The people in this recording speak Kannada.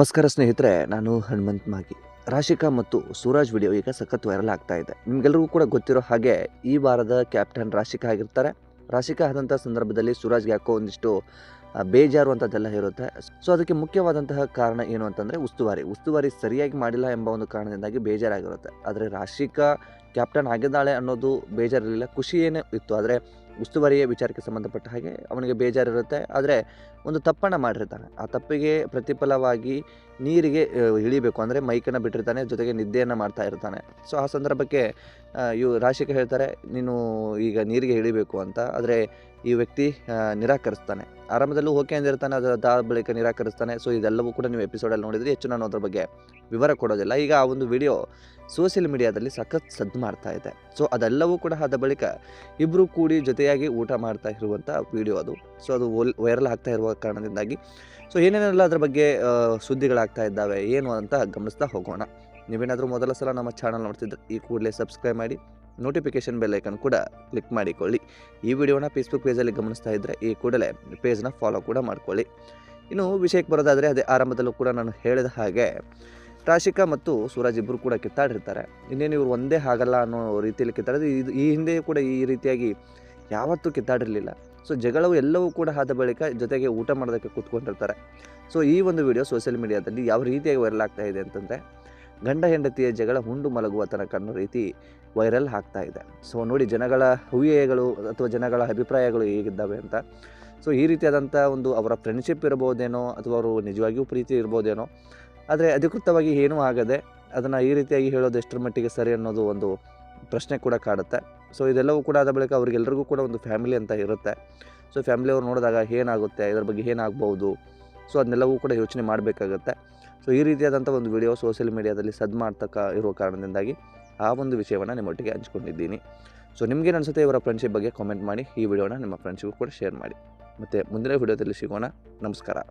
ನಮಸ್ಕಾರ ಸ್ನೇಹಿತರೆ, ನಾನು ಹನುಮಂತ್ ಮಾಗಿ ರಾಶಿಕಾ ಮತ್ತು ಸೂರಜ್ ವಿಡಿಯೋ ಈಗ ಸಖತ್ ವೈರಲ್ ಆಗ್ತಾ ಇದೆ. ನಿಮ್ಗೆಲ್ರಿಗೂ ಕೂಡ ಗೊತ್ತಿರೋ ಹಾಗೆ ಈ ವಾರದ ಕ್ಯಾಪ್ಟನ್ ರಾಶಿಕಾ ಆಗಿರ್ತಾರೆ. ರಾಶಿಕಾ ಆದಂಥ ಸಂದರ್ಭದಲ್ಲಿ ಸೂರಜ್ಗೆ ಯಾಕೋ ಒಂದಿಷ್ಟು ಬೇಜಾರು ಅಂಥದ್ದೆಲ್ಲ ಇರುತ್ತೆ. ಸೊ ಅದಕ್ಕೆ ಮುಖ್ಯವಾದಂತಹ ಕಾರಣ ಏನು ಅಂತಂದರೆ ಉಸ್ತುವಾರಿ. ಉಸ್ತುವಾರಿ ಸರಿಯಾಗಿ ಮಾಡಿಲ್ಲ ಎಂಬ ಒಂದು ಕಾರಣದಿಂದಾಗಿ ಬೇಜಾರಾಗಿರುತ್ತೆ. ಆದರೆ ರಾಶಿಕಾ ಕ್ಯಾಪ್ಟನ್ ಆಗಿದ್ದಾಳೆ ಅನ್ನೋದು ಬೇಜಾರಿರಲಿಲ್ಲ ಖುಷಿ ಏನೇ ಇತ್ತು. ಆದರೆ ಉಸ್ತುವಾರಿಯ ವಿಚಾರಕ್ಕೆ ಸಂಬಂಧಪಟ್ಟ ಹಾಗೆ ಅವನಿಗೆ ಬೇಜಾರಿರುತ್ತೆ. ಆದರೆ ಒಂದು ತಪ್ಪನ್ನು ಮಾಡಿರ್ತಾನೆ. ಆ ತಪ್ಪಿಗೆ ಪ್ರತಿಫಲವಾಗಿ ನೀರಿಗೆ ಇಳಿಬೇಕು. ಅಂದರೆ ಮೈಕನ್ನು ಬಿಟ್ಟಿರ್ತಾನೆ, ಜೊತೆಗೆ ನಿದ್ದೆಯನ್ನು ಮಾಡ್ತಾ ಇರ್ತಾನೆ. ಸೊ ಆ ಸಂದರ್ಭಕ್ಕೆ ಇವು ರಾಶಿಕ ಹೇಳ್ತಾರೆ, ನೀನು ಈಗ ನೀರಿಗೆ ಇಳಿಬೇಕು ಅಂತ. ಆದರೆ ಈ ವ್ಯಕ್ತಿ ನಿರಾಕರಿಸ್ತಾನೆ. ಆರಂಭದಲ್ಲೂ ಓಕೆ ಅಂದಿರ್ತಾನೆ ಅದರ ಅದಾದ ಬಳಿಕ ನಿರಾಕರಿಸ್ತಾನೆ. ಸೊ ಇದೆಲ್ಲವೂ ಕೂಡ ನೀವು ಎಪಿಸೋಡಲ್ಲಿ ನೋಡಿದರೆ ಹೆಚ್ಚು ನಾನು ಅದ್ರ ಬಗ್ಗೆ ವಿವರ ಕೊಡೋದಿಲ್ಲ. ಈಗ ಆ ಒಂದು ವಿಡಿಯೋ ಸೋಷಿಯಲ್ ಮೀಡಿಯಾದಲ್ಲಿ ಸಖತ್ ಸದ್ದು ಮಾಡ್ತಾ ಇದೆ. ಸೊ ಅದೆಲ್ಲವೂ ಕೂಡ ಆದ ಬಳಿಕ ಇಬ್ಬರು ಕೂಡಿ ಜೊತೆಯಾಗಿ ಊಟ ಮಾಡ್ತಾ ಇರುವಂಥ ವಿಡಿಯೋ ಅದು. ಸೊ ಅದು ವೈರಲ್ ಆಗ್ತಾ ಇರುವ ಕಾರಣದಿಂದಾಗಿ. ಸೊ ಏನೇನೆಲ್ಲ ಅದರ ಬಗ್ಗೆ ಸುದ್ದಿಗಳಾಗ್ತಾ ಇದ್ದಾವೆ, ಏನು ಅಂತ ಗಮನಿಸ್ತಾ ಹೋಗೋಣ. ನೀವೇನಾದರೂ ಮೊದಲ ಸಲ ನಮ್ಮ ಚಾನಲ್ ನೋಡ್ತಿದ್ರೆ ಈ ಕೂಡಲೇ ಸಬ್ಸ್ಕ್ರೈಬ್ ಮಾಡಿ ನೋಟಿಫಿಕೇಷನ್ ಬೆಲ್ ಐಕನ್ ಕೂಡ ಕ್ಲಿಕ್ ಮಾಡಿಕೊಳ್ಳಿ. ಈ ವಿಡಿಯೋನ ಫೇಸ್ಬುಕ್ ಪೇಜಲ್ಲಿ ಗಮನಿಸ್ತಾ ಇದ್ದರೆ ಈ ಕೂಡಲೇ ಪೇಜ್ನ ಫಾಲೋ ಕೂಡ ಮಾಡ್ಕೊಳ್ಳಿ. ಇನ್ನು ವಿಷಯಕ್ಕೆ ಬರೋದಾದರೆ ಅದೇ ಆರಂಭದಲ್ಲೂ ಕೂಡ ನಾನು ಹೇಳಿದ ಹಾಗೆ, ರಾಶಿಕಾ ಮತ್ತು ಸೂರಜ್ ಇಬ್ಬರು ಕೂಡ ಕಿತ್ತಾಡಿರ್ತಾರೆ. ಇನ್ನೇನು ಇವರು ಒಂದೇ ಆಗಲ್ಲ ಅನ್ನೋ ರೀತಿಯಲ್ಲಿ ಕಿತ್ತಾಡೋದು ಇದು ಈ ಹಿಂದೆಯೂ ಕೂಡ ಈ ರೀತಿಯಾಗಿ ಯಾವತ್ತೂ ಕಿತ್ತಾಡಿರಲಿಲ್ಲ. ಸೊ ಜಗಳವು ಎಲ್ಲವೂ ಕೂಡ ಆದ ಬಳಿಕ ಜೊತೆಗೆ ಊಟ ಮಾಡೋದಕ್ಕೆ ಕೂತ್ಕೊಂಡಿರ್ತಾರೆ. ಸೊ ಈ ಒಂದು ವಿಡಿಯೋ ಸೋಷಿಯಲ್ ಮೀಡಿಯಾದಲ್ಲಿ ಯಾವ ರೀತಿಯಾಗಿ ವೈರಲ್ ಆಗ್ತಾ ಇದೆ ಅಂತಂದರೆ ಗಂಡ ಹೆಂಡತಿಯ ಜಗಳ ಹುಂಡು ಮಲಗುವ ತನಕ ಅನ್ನೋ ರೀತಿ ವೈರಲ್ ಆಗ್ತಾ ಇದೆ. ಸೊ ನೋಡಿ ಜನಗಳ ಊಹೆಗಳು ಅಥವಾ ಜನಗಳ ಅಭಿಪ್ರಾಯಗಳು ಹೇಗಿದ್ದಾವೆ ಅಂತ. ಸೊ ಈ ರೀತಿಯಾದಂಥ ಒಂದು ಅವರ ಫ್ರೆಂಡ್ಶಿಪ್ ಇರ್ಬೋದೇನೋ ಅಥವಾ ಅವರು ನಿಜವಾಗಿಯೂ ಪ್ರೀತಿ ಇರ್ಬೋದೇನೋ ಆದರೆ ಅಧಿಕೃತವಾಗಿ ಏನೂ ಆಗದೆ ಅದನ್ನು ಈ ರೀತಿಯಾಗಿ ಹೇಳೋದು ಎಷ್ಟರ ಮಟ್ಟಿಗೆ ಸರಿ ಅನ್ನೋದು ಒಂದು ಪ್ರಶ್ನೆ ಕೂಡ ಕಾಡುತ್ತೆ. ಸೊ ಇದೆಲ್ಲವೂ ಕೂಡ ಆದ ಬಳಿಕ ಅವ್ರಿಗೆಲ್ಲರಿಗೂ ಕೂಡ ಒಂದು ಫ್ಯಾಮಿಲಿ ಅಂತ ಇರುತ್ತೆ. ಸೊ ಫ್ಯಾಮಿಲಿ ಅವ್ರು ನೋಡಿದಾಗ ಏನಾಗುತ್ತೆ, ಇದ್ರ ಬಗ್ಗೆ ಏನಾಗ್ಬೋದು? ಸೊ ಅದನ್ನೆಲ್ಲವೂ ಕೂಡ ಯೋಚನೆ ಮಾಡಬೇಕಾಗತ್ತೆ. ಸೊ ಈ ರೀತಿಯಾದಂಥ ಒಂದು ವಿಡಿಯೋ ಸೋಷಿಯಲ್ ಮೀಡಿಯಾದಲ್ಲಿ ಸದ್ ಮಾಡ್ತಕ್ಕ ಇರುವ ಕಾರಣದಿಂದಾಗಿ ಆ ಒಂದು ವಿಷಯವನ್ನು ನಿಮ್ಮೊಟ್ಟಿಗೆ ಹಂಚ್ಕೊಂಡಿದ್ದೀನಿ. ಸೊ ನಿಮಗೇನು ಅನಿಸುತ್ತೆ ಇವರ ಫ್ರೆಂಡ್ಶಿಪ್ ಬಗ್ಗೆ ಕಾಮೆಂಟ್ ಮಾಡಿ, ಈ ವಿಡಿಯೋನ ನಿಮ್ಮ ಫ್ರೆಂಡ್ಸಿಗೂ ಕೂಡ ಶೇರ್ ಮಾಡಿ. ಮತ್ತು ಮುಂದಿನ ವಿಡಿಯೋದಲ್ಲಿ ಸಿಗೋಣ. ನಮಸ್ಕಾರ.